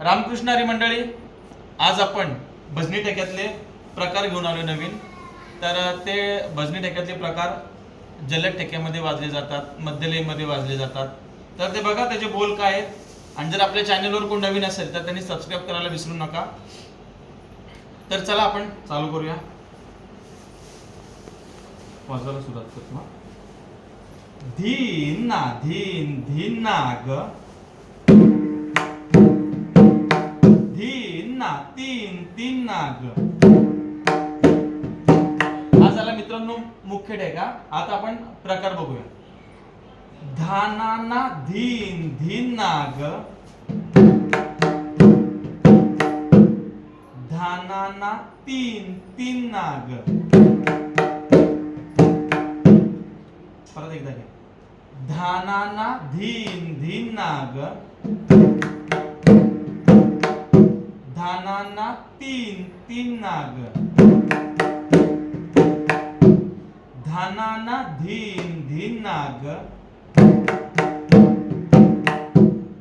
रामकृष्णारी मंडळी आज आपण भजनी ठेक्यातले प्रकार घेऊन आलो नवीन. तर ते भजनी ठेक्यातले प्रकार जलद ठेक्यामध्ये वाजले जातात मध्यलयमध्ये वाजले जातात. तर ते बघा त्याचे बोल काय आहेत. आणि जर आपल्या चॅनलवर कोण नवीन असेल तर त्यांनी सबस्क्राईब करायला विसरू नका. तर चला आपण चालू करूया. वाजवायला सुरुवात करतो धीन ना धीन धीन ना ग. तीन नाग. हा झाला मित्रांनो मुख्य ठेका. आता आपण प्रकार बघूया. धानाना धीन धीन नाग. धानाना तीन तीन नाग. परत एकदा घ्या. धानाना धीन धीन नाग. धानाना तीन तीन नाग. धानाना धीन धीन नाग.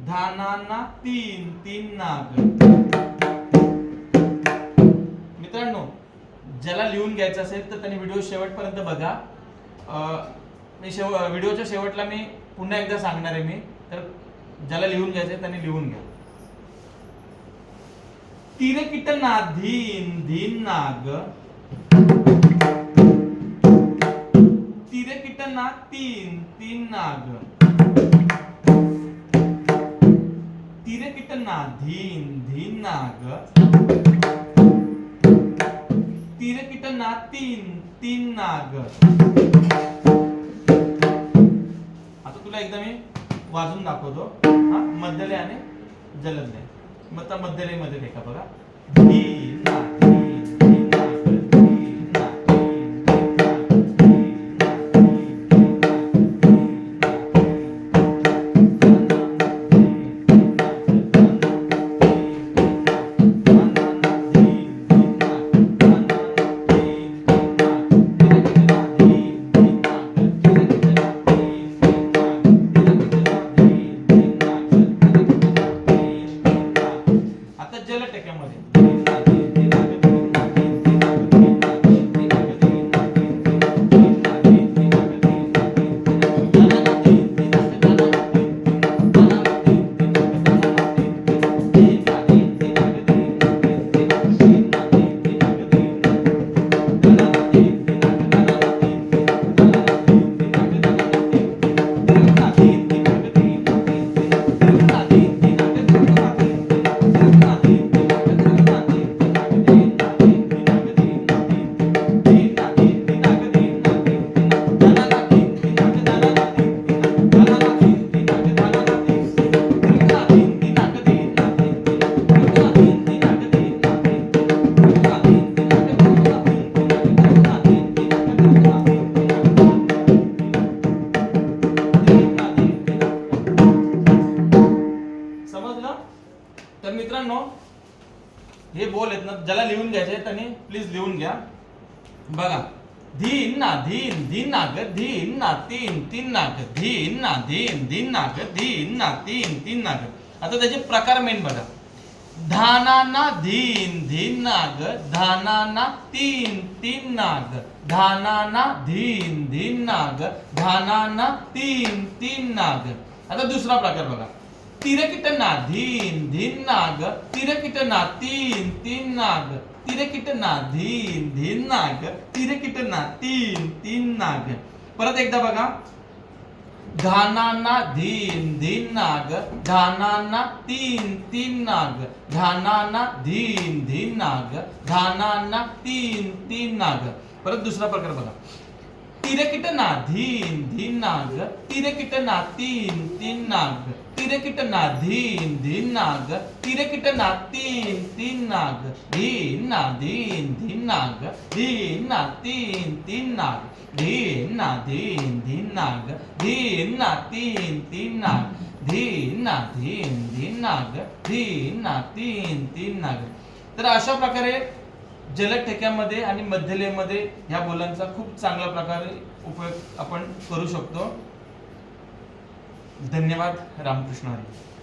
धानाना तीन तीन नाग. मित्रांनो ज्याला लिहून घ्यायचं असेल तर त्यांनी व्हिडिओ शेवटपर्यंत बघा. मी शेव व्हिडिओच्या शेवटला मी पुन्हा एकदा सांगणार आहे मी. तर ज्याला लिहून घ्यायचं आहे त्यांनी लिहून घ्या. तिरे ना धीन धीन नाग. तिरे ना तीन तीन नाग. तिरे ना धीन धीन नाग. तिरे ना तीन तीन नाग. आता तुला एकदा मी वाजून दाखवतो हा मध्यलय आणि जलदलय मग आता मध्यलयमध्ये देखा बघा? हे बोल आहेत ना ज्याला लिहून घ्यायचे त्यांनी प्लीज लिहून घ्या. बघा. धीन ना धीन धीन ना ग धीन ना तीन तीन ना ग धीन ना धीन धीन ना ग धीन ना तीन तीन ना ग. आता त्याचे प्रकार मेन बघा. धानाना धीन धीन नाग धानाना तीन तीन नाग धानाना धीन धीन नाग धानाना तीन तीन नाग आता दुसरा प्रकार बघा. तिरकिट ना धीन धीन नाग तिरकिट ना तीन तीन नाग तिरकिट ना धीन धीन नाग तिरकिट ना तीन तीन नाग परत एकदा बघा. घानांना धीन धीन नाग घानांना तीन तीन नाग घानांना धीन धीन नाग घानांना तीन तीन नाग परत दुसरा प्रकार बघा. तिरकिट ना धीन धीन नाग तिरकिट ना तीन तीन नाग तिरकिट ना धीन धीन नाग तिरकिट ना तीन तीन नाग धीन ना धीन धीन नाग धीन ना तीन तीन नाग धीन ना धीन धीन नाग धीन ना तीन तीन नाग धीन ना धीन धीन नाग धीन ना तीन तीन नाग तर अशा प्रकारे जलद ठेक्यामध्ये आणि मध्यलयमध्ये ह्या बोलांचा खूप चांगल्या प्रकारे उपयोग आपण करू शकतो. धन्यवाद रामकृष्ण हरी.